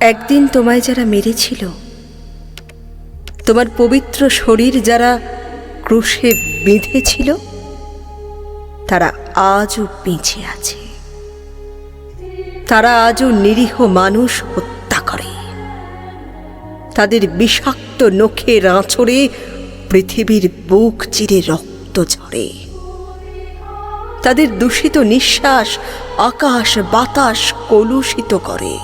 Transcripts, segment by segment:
একদিন তোমায় যারা মেরেছিল, তোমার পবিত্র শরীর যারা ক্রুশে বেঁধেছিল, তারা আজও বেঁচে আছে। তারা আজও নিরীহ মানুষ হত্যা করে। তাদের বিষাক্ত নখের আঁচড়ে পৃথিবীর বুক চিরে রক্ত ঝরে। তাদের দূষিত নিঃশ্বাস আকাশ, বাতাস কলুষিত করে।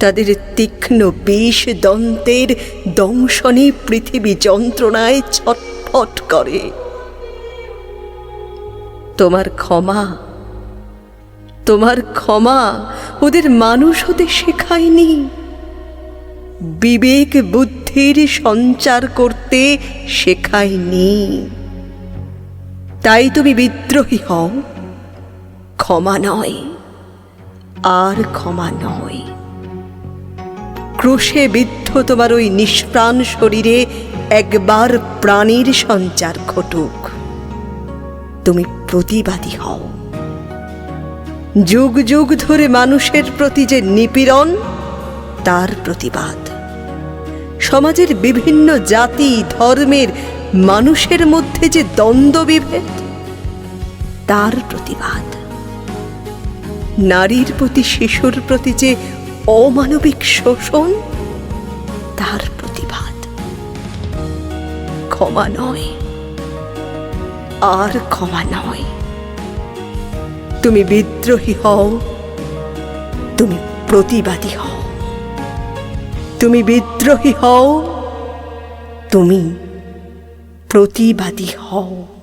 তাদের তীক্ষ্ণ বিষ দন্তের দংশনে পৃথিবী যন্ত্রণায় ছটফট করে। তোমার ক্ষমা তোমার ক্ষমা ওদের মানুষ হতে শেখায়নি। বিবেক বুদ্ধির সঞ্চার করতে শেখায়নি। তাই তুমি বিদ্রোহী হও। ক্ষমা নয়, আর ক্ষমা নয়। ক্রুশে বিদ্ধ তোমার ওই নিষ্প্রাণ শরীরে একবার প্রাণীর সঞ্চার ঘটুক। তুমি প্রতিবাদী হও। যুগ যুগ ধরে মানুষের প্রতি যে নিপীড়ন, তার প্রতিবাদ। সমাজের বিভিন্ন জাতি, ধর্মের মানুষের মধ্যে যে দ্বন্দ্ব বিভেদ তার প্রতিবাদ। নারীর প্রতি, শিশুর প্রতি যে অমানবিক শোষণ, তার প্রতিবাদ। ক্ষমা নয়, আর ক্ষমা নয়। তুমি বিদ্রোহী হও, তুমি প্রতিবাদী হও। তুমি বিদ্রোহী হও, তুমি প্রতিবাদী হও।